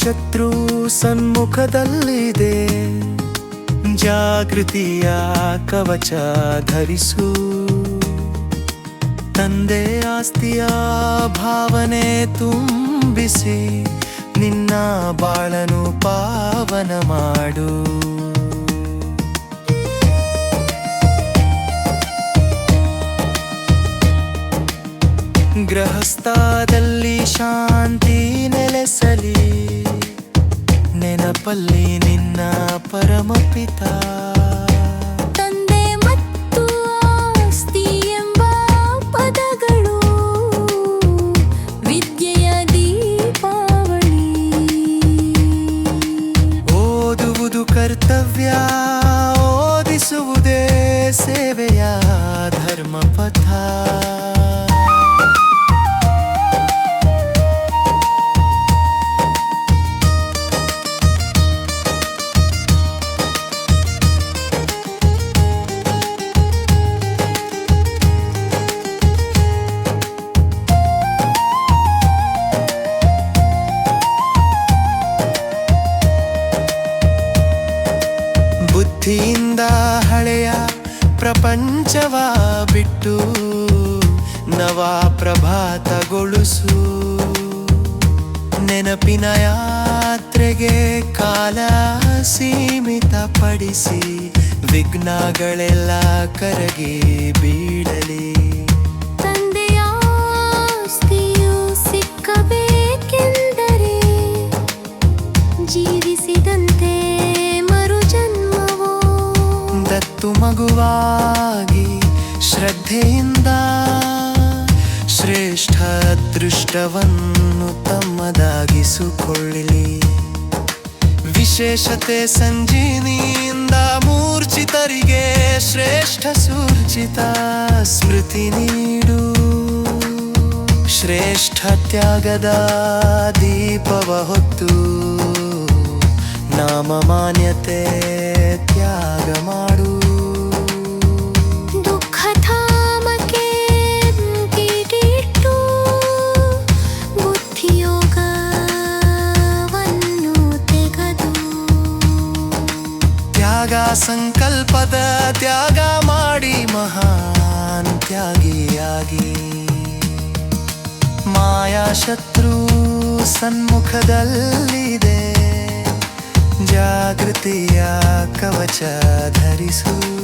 ಶತ್ರು ಸನ್ಮುಖದಲ್ಲಿದೆ. ಜಾಗೃತಿಯ ಕವಚ ಧರಿಸು. ತಂದೆ ಆಸ್ತಿಯ ಭಾವನೆ ತುಂಬಿಸಿ, ನಿನ್ನ ಬಾಳನು ಪಾವನ ಮಾಡು. ಗೃಹಸ್ಥಾದಲ್ಲಿ ಶಾಂತಿನೇ ನೆನಪಲ್ಲಿ ನಿನ್ನ ಪರಮಪಿತ ತಂದೆ ಮತ್ತು ಆಸ್ತಿ ಎಂಬ ಪದಗಳು ವಿದ್ಯೆಯ ದೀಪಾವಳಿ. ಓದುವುದು ಕರ್ತವ್ಯ ಓದಿಸುವುದೇ ಸೇವೆಯ ಧರ್ಮಪಥ. ಬುದ್ಧಿಯಿಂದ ಹಳೆಯ ಪ್ರಪಂಚವ ಬಿಟ್ಟು ನವ ಪ್ರಭಾತಗೊಳಿಸು. ನೆನಪಿನ ಯಾತ್ರೆಗೆ ಕಾಲ ಸೀಮಿತಪಡಿಸಿ ವಿಘ್ನಗಳೆಲ್ಲ ಕರಗಿ ಬೀಳಲಿ. ದತ್ತು ಮಗುವಾಗಿ ಶ್ರದ್ಧೆಯಿಂದ ಶ್ರೇಷ್ಠ ದೃಷ್ಟವನ್ನು ತಮ್ಮದಾಗಿಸಿಕೊಳ್ಳಲಿ. ವಿಶೇಷತೆ ಸಂಜೀನಿಯಿಂದ ಮೂರ್ಛಿತರಿಗೆ ಶ್ರೇಷ್ಠ ಸೂರ್ಜಿತ ಸ್ಮೃತಿ ನೀಡು. ಶ್ರೇಷ್ಠ ತ್ಯಾಗದ ದೀಪವ ಹೊತ್ತು ನಾಮ ಮಾನ್ಯತೆ ತ್ಯಾಗ ಮಾಡು. ಸಂಕಲ್ಪದ ತ್ಯಾಗ ಮಾಡಿ ಮಹಾನ್ ತ್ಯಾಗಿಯಾಗಿ. ಮಾಯಾ ಶತ್ರು ಸನ್ಮುಖದಲ್ಲಿದೆ. ಜಾಗೃತಿಯ ಕವಚ ಧರಿಸು.